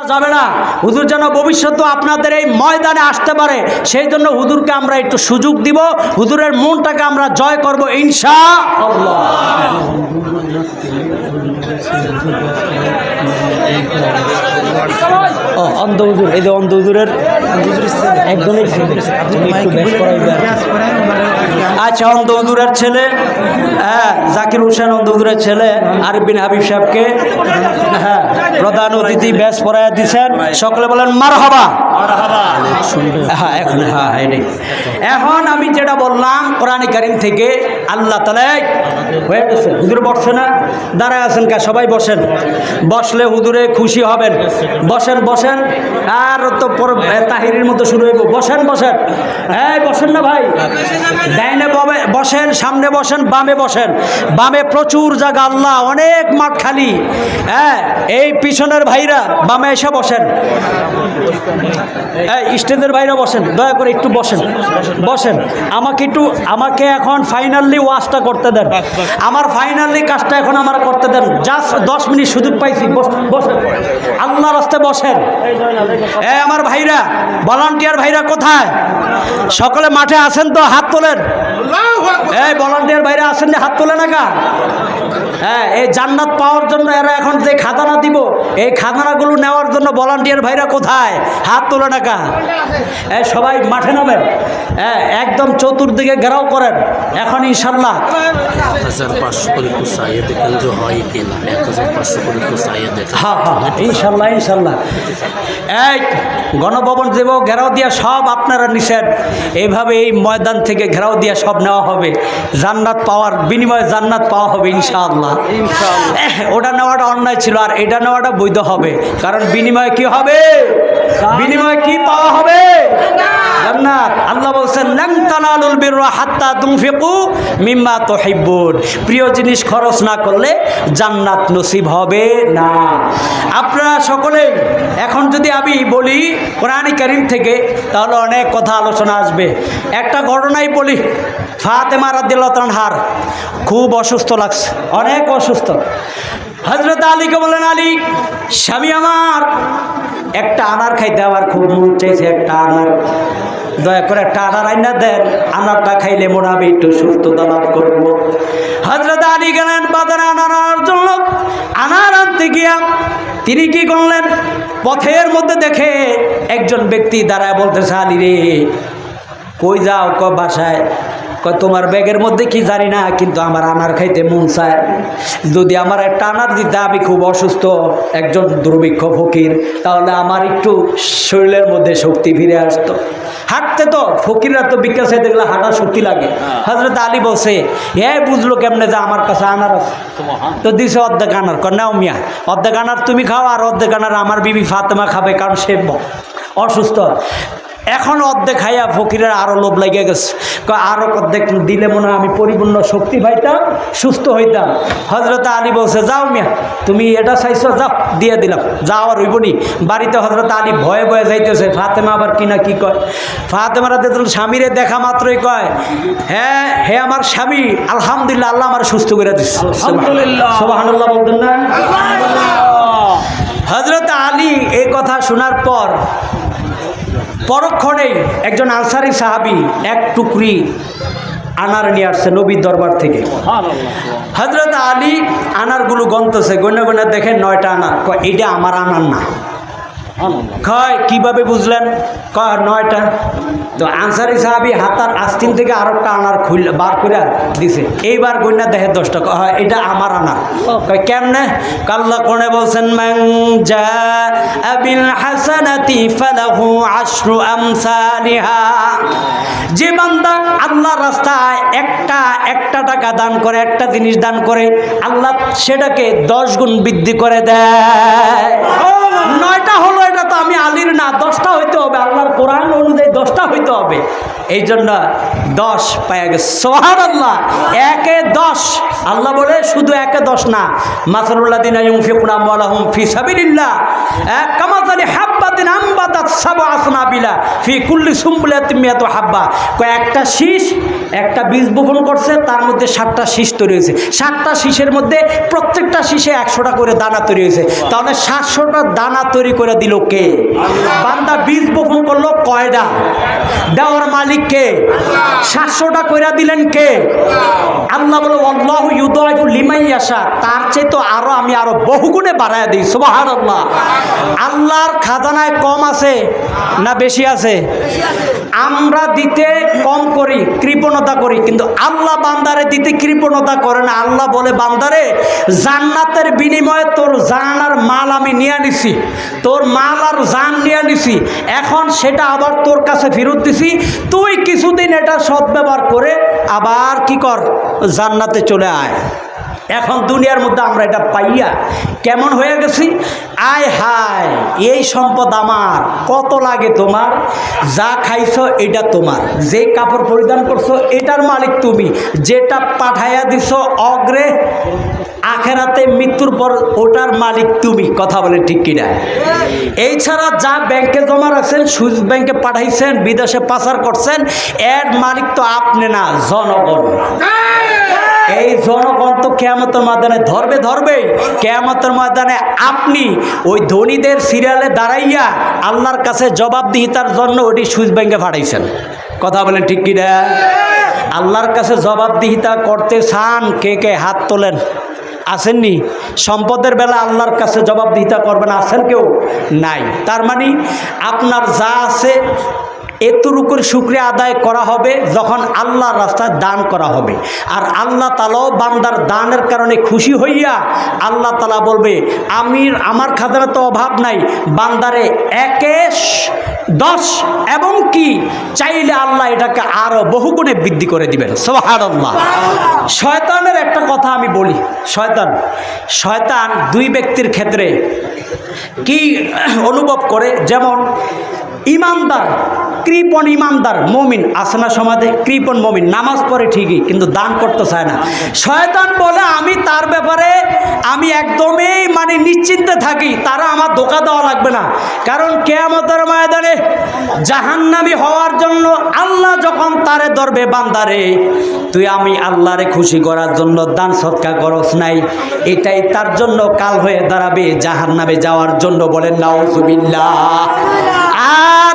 যাবে না। হুজুর যেন ভবিষ্যতে আপনাদের এই ময়দানে আসতে পারে, সেই জন্য হুজুরকে আমরা একটু সুযোগ দিব। হুজুরের মনটাকে আমরা জয় করব ইনশা অন্ধ হুজুর, এই যে অন্ধ হুজুরের একদমই আচ্ছা অন্ধ হুজুরের ছেলে হ্যাঁ জাকির হোসেন অন্ধ হুজুরের ছেলে আরিফ বিন হাবিব সাহেবকে হ্যাঁ প্রধান অতিথি ব্যাস পড়াইয়া দিচ্ছেন সকলে বলেন মার হবা হ্যাঁ এখন হ্যাঁ এখন আমি যেটা বললাম কোরআন কারিম থেকে আল্লাহ তালা হয়ে গেছে। হুজুর বসছে না? দাঁড়ায় আছেন কা? সবাই বসেন। বসলে হুদুরে খুশি হবেন। বসেন বসেন। আর তো তাহিরের মতো শুরু হইব। বসেন বসেন। হ্যাঁ বসেন না ভাই। ডাইনে বসেন, সামনে বসেন, বামে বসেন। বামে প্রচুর জায়গা, আল্লাহ, অনেক মাঠ খালি। হ্যাঁ এই পিছনের ভাইরা, বামে এসে বসেন। এই, স্টেজের ভাইরা বসেন, দয়া করে একটু বসেন। বসেন। আমাকে একটু, আমাকে এখন ফাইনালি ওয়াশটা করতে দেন। আমার ফাইনালি কাজটা এখন আমার করতে দেন। জাস্ট দশ মিনিট সুযোগ পাইছি, বস- বসেন আল্লাহ রাস্তে বসেন। এ আমার ভাইরা ভলান্টিয়ার ভাইরা কোথায়? সকলে মাঠে আছেন তো, হাত তোলেন। এই ভলান্টিয়ার ভাইরা আসেন যে হাত তোলে না কা হ্যাঁ এই জান্নাত পাওয়ার জন্য এরা এখন যে খাজানা দিব, এই খাজানাগুলো নেওয়ার জন্য ভলান্টিয়ার ভাইরা কোথায়? হাত তোলে না কা এই সবাই মাঠে নামেন। হ্যাঁ একদম চতুর্দিকে ঘেরাও করেন। এখন ইনশাল্লাহ হয় হ্যাঁ হ্যাঁ ইনশাল্লাহ ইনশাল্লাহ এই গণভবন দেব, ঘেরাও দিয়া সব আপনারা নিষেধ এইভাবে এই ময়দান থেকে ঘেরাও দিয়া সব নেওয়া হবে। জান্নাত পাওয়ার বিনিময়ে জান্নাত পাওয়া হবে ইনশাআল্লাহ। ওটা নেওয়াটা অন্যায় ছিল আর এটা নেওয়াটা বৈধ হবে। কারণ বিনিময়ে কি হবে? বিনিময়ে কি পাওয়া হবে? জান্নাত। আল্লাহ বলছেন লাং তানালুল বিররা হাত্তা তুনফিকু মিম্মা তুহিব্বুন। প্রিয় জিনিস খরচ না করলে জান্নাত নসিব হবে না। আপনারা সকলে, এখন যদি আমি বলি কোরআন কারিম থেকে, তাহলে অনেক কথা আলোচনা আসবে। একটা ঘটনাই বলি, ফাতেমা রাদিল্লাহ হার খুব অসুস্থ লাগছে, অনেক অসুস্থ। হজরত আলীকে বলেন আলী, স্বামী আমার, একটা আনার খাইতে আমার খুব মন চাইছে, একটা আনার। দয়া করে একটা আনার আইনা দেন, আনারটা খাইলে মনে হবে একটু সুস্থতা লাভ করব হজরত আলী গেলেন বাজারে আনার জন্য। আনার আনতে গিয়া তিনি কি করলেন? পথের মধ্যে দেখে একজন ব্যক্তি দাঁড়ায় বলতেছে, আলী রে, কই যাও ক বাসায়? তোমার ব্যাগের মধ্যে কি জানি না কিন্তু আমার আনার খাইতে মন চায়। যদি আমার একটা আনার দিতে আমি খুব অসুস্থ একজন দুর্ভিক্ষ ফকির তাহলে আমার একটু শরীরের মধ্যে শক্তি ফিরে আসতো। হাঁটতে তো ফকিররা তো বিকাশ হয়ে দেখলে হাঁটা শক্তি লাগে। হজরত আলী বলছে এ বুঝলো কেমনে যে আমার কাছে আনার আছে? তো দিছে অর্ধেক আনার। কর নাও মিয়া অর্ধেক আনার তুমি খাও আর অর্ধেক আনার আমার বিবি ফাতেমা খাবে কারণ সে অসুস্থ। এখন অর্ধেক খাইয়া ফকিরের আরও লোভ লাগে গেছে। কয় আরও অর্ধেক দিলে মনে হয় আমি পরিপূর্ণ শক্তি পাইতাম সুস্থ হইতাম। হজরত আলী বলছে যাও মিয়া তুমি এটা চাইছো যাও দিয়ে দিলাম। যাও আর হইবনি বাড়িতে হজরত আলী ভয়ে ভয়ে যাইতেছে। ফাতেমা আবার কি না কি কয়? ফাতেমারা দেখল স্বামীরে দেখা মাত্রই কয় হ্যাঁ হে আমার স্বামী আলহামদুলিল্লাহ আল্লাহ আমার সুস্থ করে দিচ্ছে সোবাহান্লাহ বলতেন না? হজরত আলী এই কথা শোনার পর পরক্ষণেই একজন আনসারি সাহাবি এক টুকরি আনার নিয়ে আসছে নবীর দরবার থেকে। হজরত আলী আনারগুলো গন্তছে গণ্য গণ্য দেখেন নয়টা আনার। এটা আমার আনার না। কয় কীভাবে বুঝলেন? কয় নয়টা। তো আনসারি সাহাবি হাতার আস্তিন থেকে আর একটা আনার খুল বার করে দিছে। এইবার গন্যা দেখে দশটা। কয়, হয় এটা আমার আনার কয় কেমনে? কাল্লা কোণে বলছেন মান যা আবিল হাসানাতি ফালাহু আশরু আমসালিহা। যে বান্দা আল্লাহ রাস্তায় একটা একটা টাকা দান করে একটা জিনিস দান করে আল্লাহ সেটাকে দশ গুণ বৃদ্ধি করে দেয়। নয়টা হলো এটা তো আমি আলির না, দশটা হইতে হবে, আল্লাহর কোরআন অনুযায়ী দশটা হইতে হবে। এই জন্য দশ পায়ে গেছে। আল্লাহ একে দশ। আল্লাহ বলে শুধু একে দশ না। মাসারুল্লাহ দিন কামাতি ফি এক কামাতালি হাব্বাতিন আম্বা ফাম্বাতাত সাবআ আসনাবিলা ফি কুল্লি সুম্বুলাতিন মিয়াতু হাব্বা। কয় একটা শীষ একটা বীজ বপন করছে তার মধ্যে সাতটা শীষ তৈরি হয়েছে। সাতটা শীষের মধ্যে প্রত্যেকটা শীষে একশোটা করে দানা তৈরি হয়েছে। তাহলে সাতশোটা দানা তৈরি করে দিল কে? বান্দা বীজ বপন করল কয়টা? দেওয়ার মালিক কে? সাতশোটা কইরা দিলেন কে? আল্লাহ। বলে আল্লাহ ইউদাইফু লিমাই আসা তার চেয়ে তো আরও আমি আরও বহুগুণে বাড়ায় দিই সুবাহান আল্লাহ আল্লাহর খাজানায় কম আছে না বেশি আছে? আমরা দিতে কম করি, কৃপণতা করি, কিন্তু আল্লাহ বান্দারে দিতে কৃপণতা করে না। আল্লাহ বলে, বান্দারে, জান্নাতের বিনিময়ে তোর জান আর মাল আমি নিয়ে নিছি। তোর মাল আর জান নিয়ে নিছি। এখন সেটা আবার তোর কাছে ফেরত দিছি। তুই কিছুদিন এটা সদ্ব্যবহার করে আবার কি কর? জান্নাতে চলে আয়। এখন দুনিয়ার মধ্যে আমরা এটা পাইয়া কেমন হয়ে গেছি? আয় হায়, এই সম্পদ আমার, কত লাগে তোমার? যা খাইছ এটা তোমার। যে কাপড় পরিধান করছ, এটার মালিক তুমি। যেটা পাঠাইয়া দিছ অগ্রে, আখেরাতে মৃত্যুর পর ওটার মালিক তুমি। কথা বলে ঠিক কিনা? এই ছাড়া যা ব্যাংকে জমা রাখছেন, সুইস ব্যাংকে পাঠাইছেন, বিদেশে পাচার করছেন, এর মালিক তো আপনি না, জনগণ। এই জনগণ তো কেয়ামতের ময়দানে ধরবে ধরবে। কেয়ামতের ময়দানে আপনি ওই ধনীদের সিরিয়ালে দাঁড়াইয়া আল্লাহর কাছে জবাবদিহিতার জন্য ওটি সুইচ ব্যাংকে পাঠাইছেন কথা বলেন ঠিক কিনা আল্লাহর কাছে জবাবদিহিতা করতে চান কে কে? হাত তোলেন। আসেননি? সম্পদের বেলা আল্লাহর কাছে জবাবদিহিতা করবেন আছেন কেউ? নাই। তার মানে আপনার যা আছে এতটুকুর শুক্রিয়া আদায় করা হবে যখন আল্লাহর রাস্তায় দান করা হবে। আর আল্লাহ তালাও বান্দার দানের কারণে খুশি হইয়া আল্লাহ তালা বলবে আমি আমার খাজানা তো অভাব নাই। বান্দারে একে দশ এবং কি? চাইলে আল্লাহ এটাকে আরও বহুগুণে বৃদ্ধি করে দিবেন। সোহার আল্লাহ শয়তানের একটা কথা আমি বলি। শয়তান শয়তান দুই ব্যক্তির ক্ষেত্রে কি অনুভব করে? যেমন ইমানদার কৃপণ ইমানদার মমিন আসনা সমাজে? কৃপণ মমিন, নামাজ পড়ে ঠিকই, কিন্তু দান করতে চায় না। শয়তান বলে, আমি তার ব্যাপারে, আমি একদমই মানে নিশ্চিন্তে থাকি, তারা আমার ধোকা দেওয়া লাগবে না। কারণ কেয়ামতের ময়দানে জাহান্নামি হওয়ার জন্য আল্লাহ যখন তারে ধরবে বান্দারে, তুই আমি আল্লাহরে খুশি করার জন্য দান সৎকা করস নাই, এটাই তার জন্য কাল হয়ে দাঁড়াবে জাহান্নামে যাওয়ার জন্য বলেন, নাউজুবিল্লাহ। আর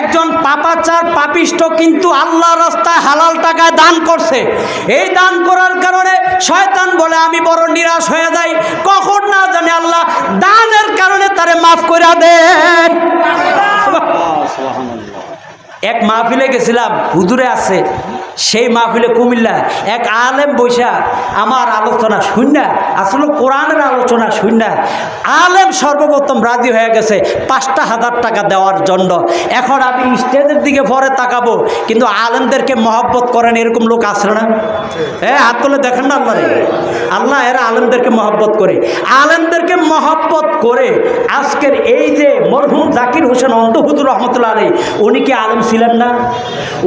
একজন পাপাচার পাপিষ্ট কিন্তু আল্লাহ রাস্তায় হালাল টাকায় দান করছে। এই দান করার কারণে শয়তান বলে, আমি বড় নিরাশ হয়ে যাই। কখন না জানে আল্লাহ দানের কারণে তারে মাফ করে দেন। এক মাহফিলে গেছিলাম, হুজুরে আছে, সেই মাহফিলে কুমিল্লা, এক আলেম বৈশা আমার আলোচনা শুননা আসলে কোরআনের আলোচনা শুননা আলেম সর্বপ্রথম রাজি হয়ে গেছে, পাঁচটা হাজার টাকা দেওয়ার জন্য। এখন আমি স্টেজের দিকে পরে তাকাবো, কিন্তু আলেমদেরকে মহব্বত করেন এরকম লোক আসে না? হ্যাঁ হাত তুলে দেখেন না আল্লাহ আল্লাহ এরা আলেমদেরকে মহব্বত করে। আলেমদেরকে মহব্বত করে আজকের এই যে মরহুম জাকির হোসেন অন্ত হুজুর রহমতুল্লাহ আলী উনি কি আলেম ছিলেন না।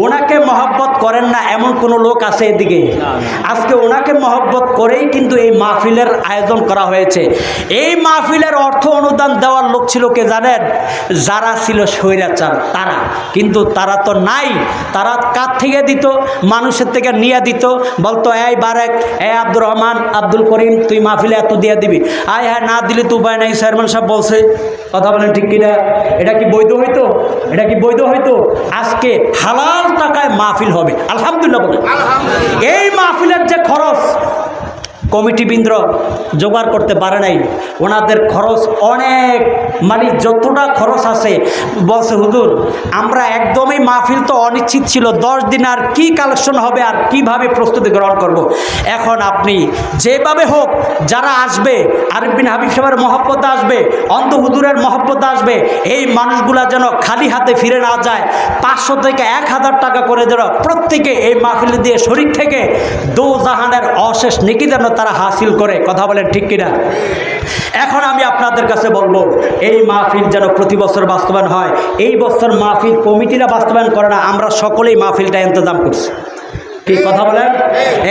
ওনাকে মহব্বত করেন না, এমন কোনো লোক আছে এদিকে। আজকে ওনাকে মহব্বত করেই কিন্তু এই মাহফিলের আয়োজন করা হয়েছে। এই মাহফিলের অর্থ অনুদান দেওয়ার লোক ছিল কে জানেন? যারা ছিল স্বৈরাচার, তারা। কিন্তু তারা তো নাই। তারা কার থেকে দিত? মানুষের থেকে নিয়ে দিত। বলতো, এই বারেক এ আব্দুর রহমান, আব্দুল করিম, তুই মাহফিলে এত দিয়ে দিবি? আয় হ্যাঁ না দিলে তো উপায় নাই চেয়ারম্যান সাহেব বলছে। কথা বলেন ঠিক কিনা? এটা কি বৈধ হইতো? এটা কি বৈধ হইতো? আজকে হালাল টাকায় মাহফিল হবে। আলহামদুলিল্লাহ বলে এই মাহফিলের যে খরচ কমিটিবৃন্দ জোগাড় করতে পারে নাই ওনাদের খরচ অনেক মানে যতটা খরচ আছে, বলছে হুজুর, আমরা একদমই মাহফিল তো অনিশ্চিত ছিল, দশ দিন আর কি কালেকশন হবে আর কীভাবে প্রস্তুতি গ্রহণ করব। এখন আপনি যেভাবে হোক, যারা আসবে, আরিফ বিন হাবিব সাহেবের মহব্বত আসবে, অন্ধ হুজুরের মহব্বত আসবে, এই মানুষগুলা যেন খালি হাতে ফিরে না যায়, পাঁচশো থেকে এক হাজার টাকা করে যেন প্রত্যেকে এই মাহফিল দিয়ে শরীর থেকে দো জাহানের অশেষ নেকি হাসিল করে, কথা বলেন ঠিক কিনা? এখন আমি আপনাদের কাছে বলব, এই মাহফিল যেন প্রতি বছর বাস্তবায়ন হয়। এই বছর মাহফিল কমিটিরা বাস্তবায়ন করে না, আমরা সকলেই মাহফিলটা ইন্তজাম করছি। কি, কথা বলেন?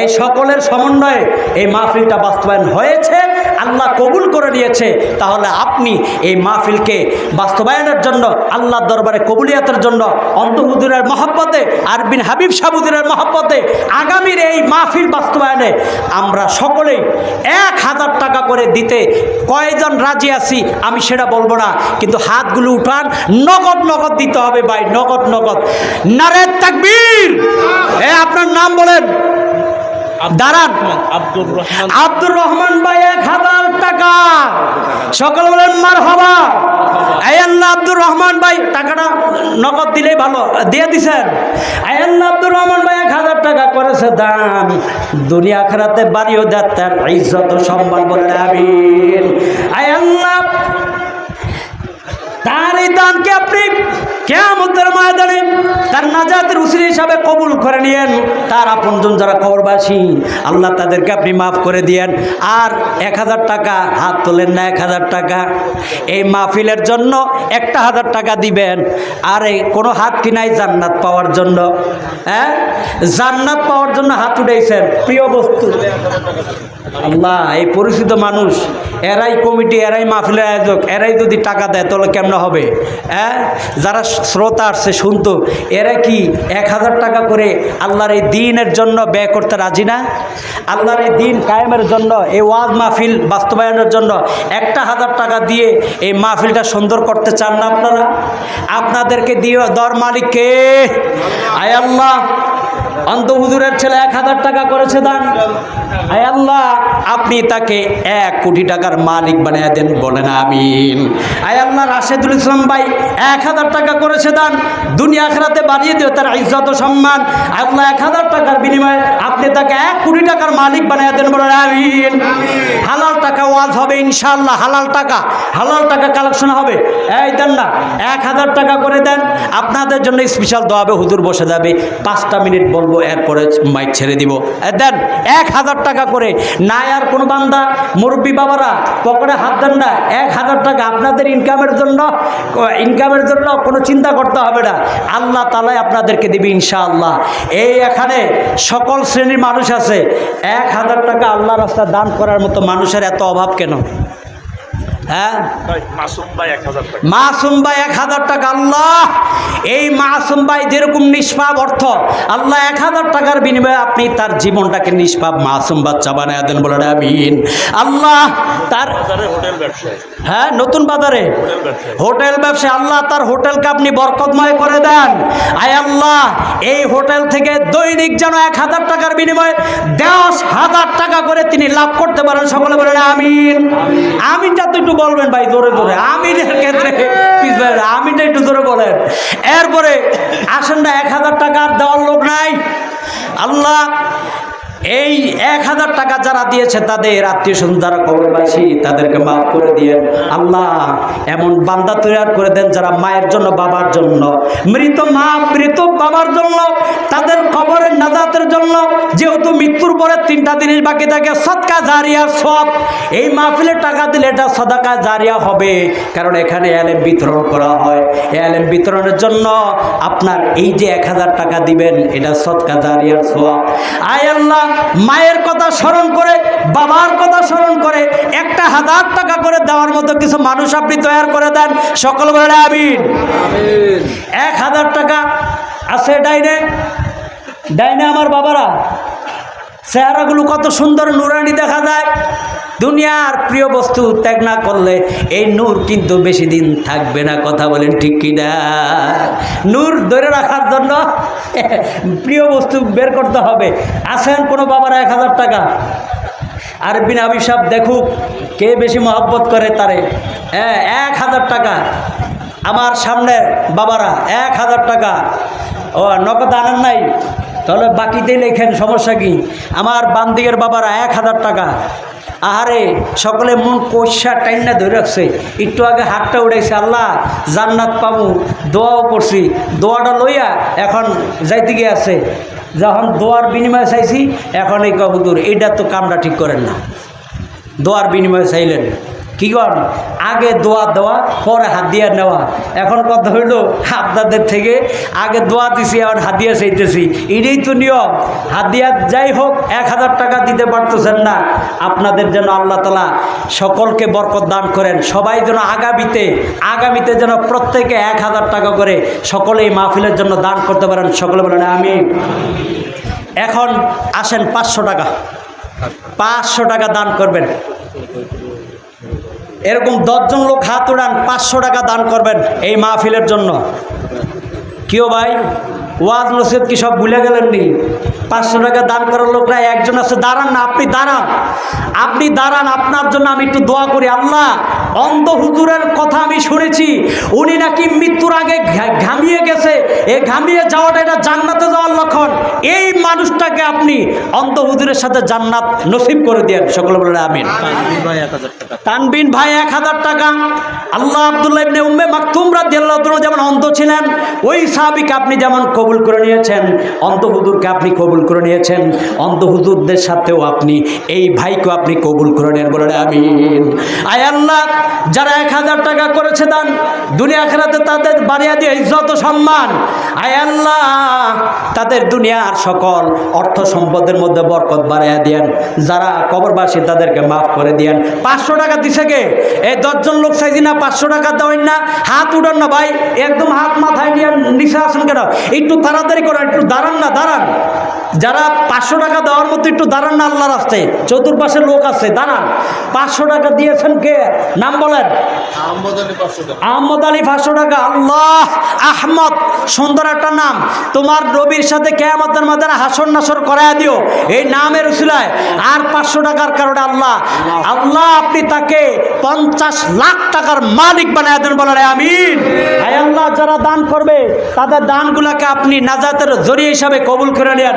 এই সকলের সমন্বয়ে এই মাহফিলটা বাস্তবায়ন হয়েছে আল্লাহ কবুল করে নিয়েছে, তাহলে আপনি এই মাহফিলকে বাস্তবায়নের জন্য, আল্লাহর দরবারে কবুলিয়াতের জন্য অন্তহুদুরের মহব্বতে আর বিন হাবিব সাহুদুরের মহব্বতে আগামীর এই মাহফিল বাস্তবায়নে আমরা সকলেই এক হাজার টাকা করে দিতে কয়জন রাজি আছি, আমি সেটা বলব না, কিন্তু হাতগুলো উঠান, নগদ নগদ দিতে হবে ভাই, নগদ নগদ। নারে তাকবীর! এ আপনার নাম বলেন। দাঁড়ান। আব্দুর রহমান। আব্দুর রহমান ভাই এক হাজার টাকা। সকল বলেন মার হবা আয়াল্লাহ আব্দুর রহমান ভাই টাকাটা নগদ দিলেই ভালো দিয়ে দিছেন। আয়াল্লাহ আব্দুর রহমান ভাই এক হাজার টাকা করেছে দান দুনিয়া খেরাতে বাড়িও তার ইজ্জত সম্মান বলে আমিন। আয়াল্লাহ তার এই দানকে আপনি কেমতের ময়দানে তার নাজাতের উসির হিসাবে কবুল করে নিয়েন। তার আপন আপনজন যারা কবরবাসী, আল্লাহ তাদেরকে আপনি মাফ করে দিয়েন। আর এক হাজার টাকা হাত তোলেন না এক হাজার টাকা। এই মাহফিলের জন্য একটা হাজার টাকা দিবেন। আর এই কোনো হাত কিনাই জান্নাত পাওয়ার জন্য। হ্যাঁ? জান্নাত পাওয়ার জন্য হাত উঠেছেন প্রিয় বস্তু। আল্লাহ, এই পরিচিত মানুষ, এরাই কমিটি, এরাই মাহফিলের আয়োজক, এরাই যদি টাকা দেয়, তাহলে কেমন হবে? হ্যাঁ? যারা শ্রোতা আসছে শুনতো, এরা কি এক হাজার টাকা করে আল্লাহর এই দিনের জন্য ব্যয় করতে রাজি না? আল্লাহর এই দিন কায়েমের জন্য, এই ওয়াজ মাহফিল বাস্তবায়নের জন্য একটা হাজার টাকা দিয়ে এই মাহফিলটা সুন্দর করতে চান না আপনারা? আপনাদেরকে দিয়ে দর মালিককে। আয় আল্লাহ অন্ত হুজুরের ছেলে এক হাজার টাকা করেছে দান। আয় আল্লাহ, আপনি তাকে এক কোটি টাকার মালিক বানিয়ে দেন বলেন, আমিন। আয় আল্লাহ, রাশেদুল ইসলাম ভাই এক হাজার টাকা করেছে দান। দুনিয়া আখরাতে বাড়িয়ে দিও, তার ইজ্জত সম্মান। আল্লাহ, এক হাজার টাকার বিনিময়ে আপনি তাকে এক কোটি টাকার মালিক বানিয়ে দেন বলেন, আমিন। হালাল টাকা ওয়াজ হবে ইনশাল্লাহ হালাল টাকা। হালাল টাকা কালেকশন হবে। এই দেন না, এক হাজার টাকা করে দেন। আপনাদের জন্য স্পেশাল দোয়া হবে, হুজুর বসে যাবে, পাঁচটা মিনিট বলব এরপরে মাইক ছেড়ে দিব। দেন, এক হাজার টাকা করে। না আর কোনো বান্দা, মুরব্বী বাবারা, পকেটে হাত দেন না। এক হাজার টাকা আপনাদের ইনকামের জন্য ইনকামের জন্য কোনো চিন্তা করতে হবে না। আল্লাহ তালাই আপনাদেরকে দিবে ইনশাআল্লাহ। এই এখানে সকল শ্রেণির মানুষ আছে। এক হাজার টাকা আল্লাহ রাস্তা দান করার মতো মানুষের এত অভাব কেন? হ্যাঁ? মাসুম ভাই এক হাজার টাকা। আল্লাহ! এই মাসুম ভাই যেরকম নিষ্পাপ অর্থ আল্লাহ এক হাজার টাকার বিনিময়ে আপনি তার জীবনটাকে নিষ্পাপ মাসুম বাচ্চা বানায় দেন বলে আমিন। আল্লাহ তার হ্যাঁ নতুন বাজারে? হোটেল ব্যবসা আল্লাহ তার হোটেলকে আপনি বরকতময় করে দেন। আয় আল্লাহ এই হোটেল থেকে দৈনিক যেন এক হাজার টাকার বিনিময়ে দশ হাজার টাকা করে তিনি লাভ করতে পারেন সকলে বলেন আমিন। আমিনটা তো একটু বলবেন ভাই, জোরে জোরে আমিনের ক্ষেত্রে। আমিনটা একটু জোরে বলেন এরপরে আসেন না, এক হাজার টাকা দেওয়ার লোক নাই আল্লাহ এই এক হাজার টাকা যারা দিয়েছে তাদের আত্মীয় স্বজন যারা কবরবাসী, তাদেরকে মাফ করে দিয়ে আল্লাহ এমন বান্দা তৈরি করে দেন যারা মায়ের জন্য, বাবার জন্য। মৃত মা, মৃত বাবার জন্য, তাদের খবরের নাজাতের জন্য। যেহেতু মৃত্যুর পরে তিনটা জিনিস বাকি থাকে, সৎকা জারিয়ার সব। এই মাহফিলে টাকা দিলে এটা সদাকা জারিয়া হবে। কারণ এখানে এলএম বিতরণ করা হয়। এলএম বিতরণের জন্য আপনার এই যে এক হাজার টাকা দিবেন, এটা সৎকা জারিয়ার সব। আয় আল্লাহ মায়ের কথা স্মরণ করে বাবার কথা স্মরণ করে একটা হাজার টাকা করে দেওয়ার মতো কিছু মানুষ আপনি তৈরি করে দেন। সকল বেড়ে আবিন এক হাজার টাকা আছে ডাইনে। ডাইনে আমার বাবারা। চেহারাগুলো কত সুন্দর নুরানি দেখা যায়। দুনিয়ার প্রিয় বস্তু ত্যাগ না করলে এই নূর কিন্তু বেশি দিন থাকবে না, কথা বলেন ঠিক কিনা? নূর ধরে রাখার জন্য প্রিয় বস্তু বের করতে হবে। আসেন কোনো বাবার এক হাজার টাকা? আর বিন আবিসাব দেখুক কে বেশি মহব্বত করে তারে। হ্যাঁ এক হাজার টাকা। আমার সামনে বাবারা, এক হাজার টাকা। ও, নগদ আনেন নাই? তাহলে বাকিতেই লেখেন সমস্যা কি? আমার বাম দিকের বাবারা এক হাজার টাকা। আহারে, সকলে মন কষা টাইনা ধরে রাখছে। একটু আগে হাতটা উড়াইছে, আল্লাহ, জান্নাত পাবো, দোয়াও করছি। দোয়াটা লইয়া এখন যাইতে গিয়ে আছে। যখন দোয়ার বিনিময়ে চাইছি, এখন এই কবুদুর এইটা তো কামটা ঠিক করেন না। দোয়ার বিনিময়ে চাইলেন। কি কর? আগে দোয়া দেওয়া, পরে হাত হাদিয়া নেওয়া। এখন কথা হইল আপনাদের থেকে, আগে দোয়া দিছি, এখন হাদিয়া চাইতেছি। এটাই তো নিয়ম। হাদিয়া যাই হোক, এক হাজার টাকা দিতে পারতেছেন না। আপনাদের যেন আল্লাহ তালা সকলকে বরকত দান করেন। সবাই যেন আগামীতে আগামীতে যেন প্রত্যেকে এক হাজার টাকা করে সকলে এই মাহফিলের জন্য দান করতে পারেন। সকলে বলেন আমি এখন আসেন পাঁচশো টাকা। পাঁচশো টাকা দান করবেন। এরকম দশজন লোক হাত উড়ান পাঁচশো টাকা দান করবেন এই মাহফিলের জন্য। কেউ ভাই? ওয়াজ নসিদ কি সব ভুলে গেলেন নি? পাঁচশো টাকা দান করার লোকরা একজন আছে দাঁড়ান না আপনি দাঁড়ান। আপনি দাঁড়ান আপনার জন্য আমি একটু দোয়া করি। আল্লাহ অন্ধ হুজুরের কথা আমি শুনেছি উনি নাকি মৃত্যুর আগে ঘামিয়ে গেছে। এ ঘামিয়ে যাওয়াটা এটা জান্নাতে যাওয়ার লক্ষণ। এই মানুষটাকে আপনি অন্ধ হুজুরের সাথে জান্নাত নসিব করে দেন। সকলে বলে আমিন। ভাই এক হাজার টাকা। তানবিন ভাই এক হাজার টাকা। আল্লাহ আবদুল্লাহ ইবনে উম্মে মাকতুম রাদিয়াল্লাহু তাআলা যেমন অন্ধ ছিলেন ওই সাহাবীকে আপনি যেমন কবুল করে নিয়েছেন। অন্ধ হুজুরকে আপনি কবুল করে নিয়েছেন। অন্ধ হুজুরদের সাথেও আপনি, এই ভাইকে আপনি কবুল করে নেন বলেন, আমিন। আয় আল্লাহ, যারা এক হাজার টাকা করেছে দান, দুনিয়া খেলাতে তাদের বাড়িয়া দিয়ে ইজ্জত সম্মান। আয় আল্লাহ, তাদের দুনিয়ার সকল অর্থ সম্পদের মধ্যে বরকত বাড়াইয়া দিয়েন। যারা কবরবাসী, তাদেরকে মাফ করে দিয়েন। পাঁচশো টাকা দিছে কে? এই দশজন লোক চাইছি না, পাঁচশো টাকা দেওয়েন না। হাত উঠান না ভাই, একদম হাত মাথায় নিয়ে নিচে আসুন কেন? একটু তাড়াতাড়ি করা একটু দাঁড়ান না দাঁড়ান। যারা পাঁচশো টাকা দেওয়ার মতো একটু দাঁড়ান না আল্লাহ রাস্তায় চতুর্পাশে লোক আছে দাঁড়ান। পাঁচশো টাকা দিয়েছেন কে? নাম বলেন। আহমদ আলী পাঁচশো টাকা। আল্লাহ আহমদ সুন্দর একটা নাম। তোমার নবীর সাথে কেয়ামতের মধ্যে হাসর নাসর করায় দিও। এই নামের উসিলায় আর পাঁচশো টাকার কারণে আল্লাহ আল্লাহ আপনি তাকে পঞ্চাশ লাখ টাকার মালিক বানায় দেন বলার আমিন। আয় আল্লাহ যারা দান করবে তাদের দানগুলাকে আপনি নাজাতের জরিয়ে হিসাবে কবুল করে নেন।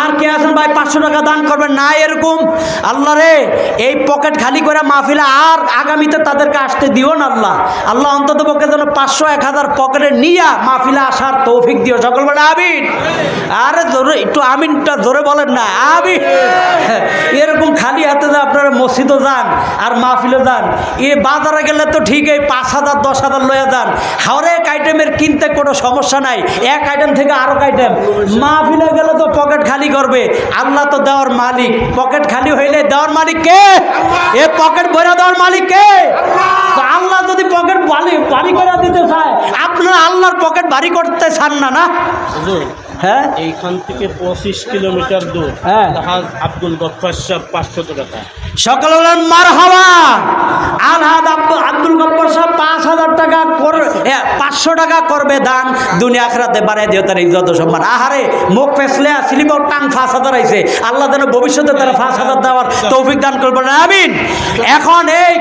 আর কে আছেন ভাই? পাঁচশো টাকা দান করবেন। না, এরকম। আল্লাহ রে, এই পকেট খালি করে মাহফিলে আর আগামীতে তাদেরকে আসতে দিও না আল্লাহ। আল্লাহ অন্তত পক্ষে যেন পাঁচশো, এক হাজার পকেটে নিয়া মাহফিলে আসার তৌফিক দিও। সকল বলে আমিন। আরে জোরে, একটু আমিনটা জোরে বলেন না। আমিন। এরকম খালি হাতে যে আপনারা মসজিদও যান আর মাহফিলে যান, এ বাজারে গেলে তো ঠিক এই পাঁচ হাজার, দশ হাজার লয়ে যান। হরেক আইটেমের কিনতে কোনো সমস্যা নাই। এক আইটেম থেকে আরও আইটেম মাহফিলে গেলে তো পকেট খালি করবে। আল্লাহ তো দেওয়ার মালিক। পকেট খালি হইলে দেওয়ার মালিক কে? এ পকেট ভরে দেওয়ার মালিক কে? আল্লাহ যদি পকেট ভারী করে দিতে চায়, আপনারা আল্লাহর পকেট ভারী করতে চান না না? হ্যাঁ? এইখান থেকে পঁচিশ কিলোমিটার দূর। হ্যাঁ। জাহাজ আব্দুল গফার সাহেব পাঁচশো টাকা সকল বলেন মার হওয়া আলহাদ আব্দুল গব্বর সাহেব পাঁচ হাজার টাকা করবে পাঁচশো টাকা করবে দান। দুনিয়া আখরাতে বাড়াই দিও তার ইজ্জত সম্মান। আহারে মুখ ফেসলে স্লিপর টাং পাঁচ হাজার আইছে। আল্লাহ যেন ভবিষ্যতে তারা পাঁচ হাজার দেওয়ার তৌফিক দান করবে না আমিন। এখন এই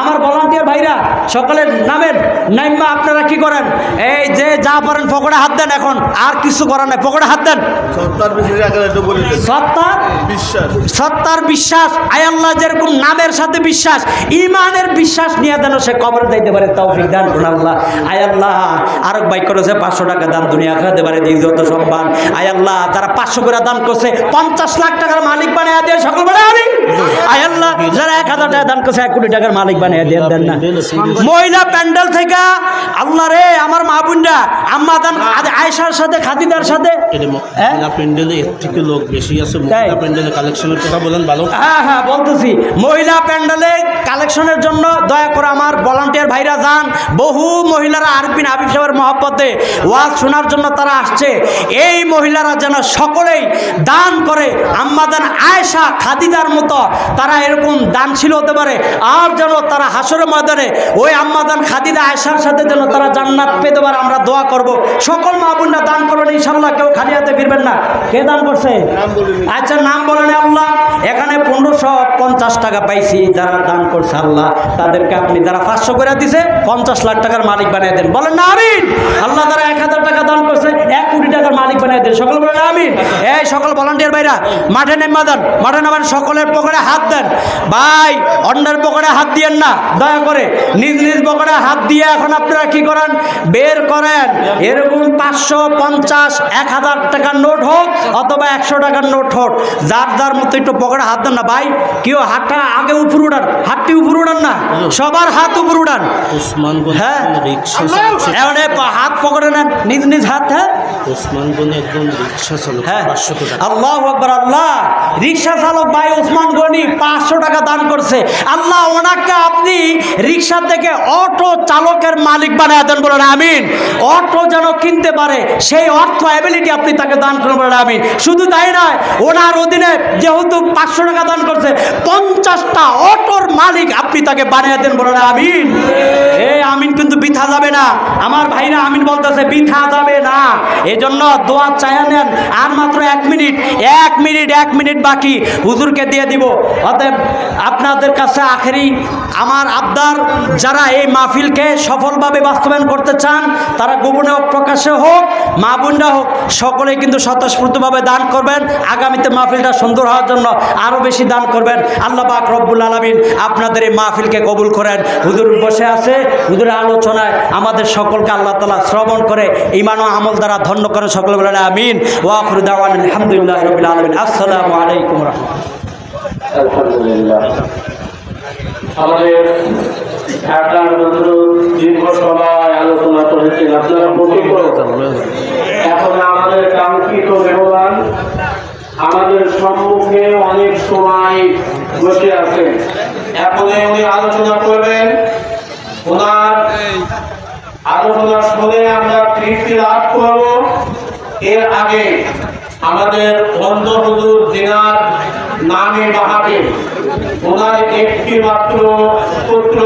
আমার ভলান্টিয়ার ভাইরা সকলের নামেন। নাইম্মা আপনারা কি করেন? এই যে যা পারেন পকেটে হাত দেন এখন। আর কিছু করার নাই পকেটে হাত দেন। সত্তর দেন। বিশ্বাস। সত্তার বিশ্বাস আয় আল্লাহ যেরকম নামের সাথে বিশ্বাস ইমানের বিশ্বাস নিয়ে যেন সে কবরে যাইতে পারে তৌফিক দান আল্লাহ। আয় আল্লাহ আরেক ভাই করেছে পাঁচশো টাকা দান দুনিয়া খাতে পারে দিয়ে যত সম্মান। আয় আল্লাহ তারা পাঁচশো করে দান করছে পঞ্চাশ লাখ টাকার মালিক বানিয়ে দিয়ে সকল বলে আমি আয় আল্লাহ যারা এক হাজার টাকা দান করছে এক কোটি টাকার মালিক বানিয়ে দেন দেন না। মহিলা প্যান্ডেল থেকে আল্লাহ রে আমার মা বোনরা আম্মা দান আয়সার সাথে খাদিদার সাথে হ্যাঁ? মহিলা প্যান্ডেলে এর থেকে লোক বেশি আছে? মহিলা কালেকশনের কথা বলেন ভালো। হ্যাঁ হ্যাঁ বলতেছি। মহিলা প্যান্ডেলে কালেকশনের জন্য দয়া করে আমার ভলান্টিয়ার ভাইরা যান। বহু মহিলারা আরবিন হাবিব সাহেবের মহব্বতে ওয়াজ শোনার জন্য তারা আসছে। এই মহিলারা যেন সকলেই দান করে আম্মাদান আয়েশা খাদিদার মতো তারা এরকম দানশীল হতে পারে। আর যেন তারা হাসরের ময়দানে ওই আম্মাদান খাদিদা আয়েশার সাথে যেন তারা জান্নাত পেতে পারে আমরা দোয়া করব। সকল মা দান করবেন ইনশাল্লাহ কেউ খালি হাতে ফিরবেন না। কে দান করছে? আচ্ছা নাম বলেন আল্লাহ। এখানে পনেরোশো পঞ্চাশ টাকা পাইছি যারা দান করছে আল্লাহ। তাদেরকে আপনি যারা পাঁচশো করে দিছে পঞ্চাশ লাখ টাকার মালিক বানিয়ে দেন। বলেন না আমিন! আল্লাহ যারা এক হাজার টাকা দান করছে এক কোটি টাকার মালিক বানিয়ে দেন। সকল বলেন আমিন! এই সকল ভলান্টিয়ার ভাইরা মাঠে নেমা দেন মাঠে নামেন সকলের পকেটে হাত দেন। ভাই অন্যের পকেটে হাত দিয়েন না দয়া করে। নিজ নিজ পকেটে হাত দিয়ে এখন আপনারা কি করেন? বের করেন। এরকম পাঁচশো পঞ্চাশ এক হাজার টাকার নোট হোক অথবা একশো টাকার নোট হোক যার যার মতো একটু পকেটে হাত দেন না। ভাই কেউ হাতটা আগে উপর উড়ান হাতটি উপর উড়ান না সবার হাত উপর উড়ান হ্যাঁ। চালক। হাত পকেটে নেন নিজ নিজ হাত হ্যাঁ। রিক্সা চালক হ্যাঁ। আল্লাহ আকবর আল্লাহ। রিক্সা চালক ভাই ওসমান গনি পাঁচশো টাকা দান করছে। আল্লাহ ওনাকে আপনি রিক্সা থেকে অটো চালকের মালিক বানিয়ে দেন বলেন আমিন। অটো যেন কিনতে পারে সেই অর্থ অ্যাবিলিটি আপনি তাকে দান করুন বলেন আমিন। শুধু তাই নয়, ওনার অধীনে যেহেতু পাঁচশো টাকা দান করছে, পঞ্চাশটা অটোর মালিক আপনি তাকে বানিয়ে দেন, বলেন আমিন। এই আমিন কিন্তু বৃথা যাবে না। আমার ভাইরা আমিন বলতেছে, বৃথা যাবে না। এই জন্য দোয়া চায়া নেন, আর মাত্র এক মিনিট এক মিনিট এক মিনিট বাকি, হুজুরকে দিয়ে দিব। অতএব আপনাদের কাছে আখেরি আমার আবদার, যারা এই মাহফিলকে সফলভাবে বাস্তবায়ন করতে চান, তারা গোপনে হোক, প্রকাশ্যে হোক, মা বোনরা হোক সকলে কিন্তু স্বতঃস্ফূর্তভাবে দান করবেন। আগামীতে মাহফিলটা সুন্দর হওয়ার জন্য আরও বেশি দান করবেন। আল্লাহ পাক রব্বুল আলমিন আপনাদের এই মাহফিলকে কবুল করেন। হুজুর বসে আছে, হুজুরের আলোচনায় আমাদের সকলকে আল্লাহ তালা শ্রবণ করে ইমান ও আমল দ্বারা ধন্য করেন সকলে বলেন, আমিন। ওয়াফরুদ আলহামদুলিল্লাহ রবিল আলমিন। আসসালামু আলাইকুম রহমতুল্লাহ। আলহামদুলিল্লাহ। আমাদের আপনারা প্রতিজ্ঞ এখন আমাদের সম্মুখে অনেক সময় বসে আছেন এখন উনি আলোচনা করবেন, ওনার আলোচনা শুনে আমরা তৃপ্তি লাভ করব। এর আগে আমাদের বন্ধ হুজুর জিনার নামে বাহাবে ওনার একটি মাত্র পুত্র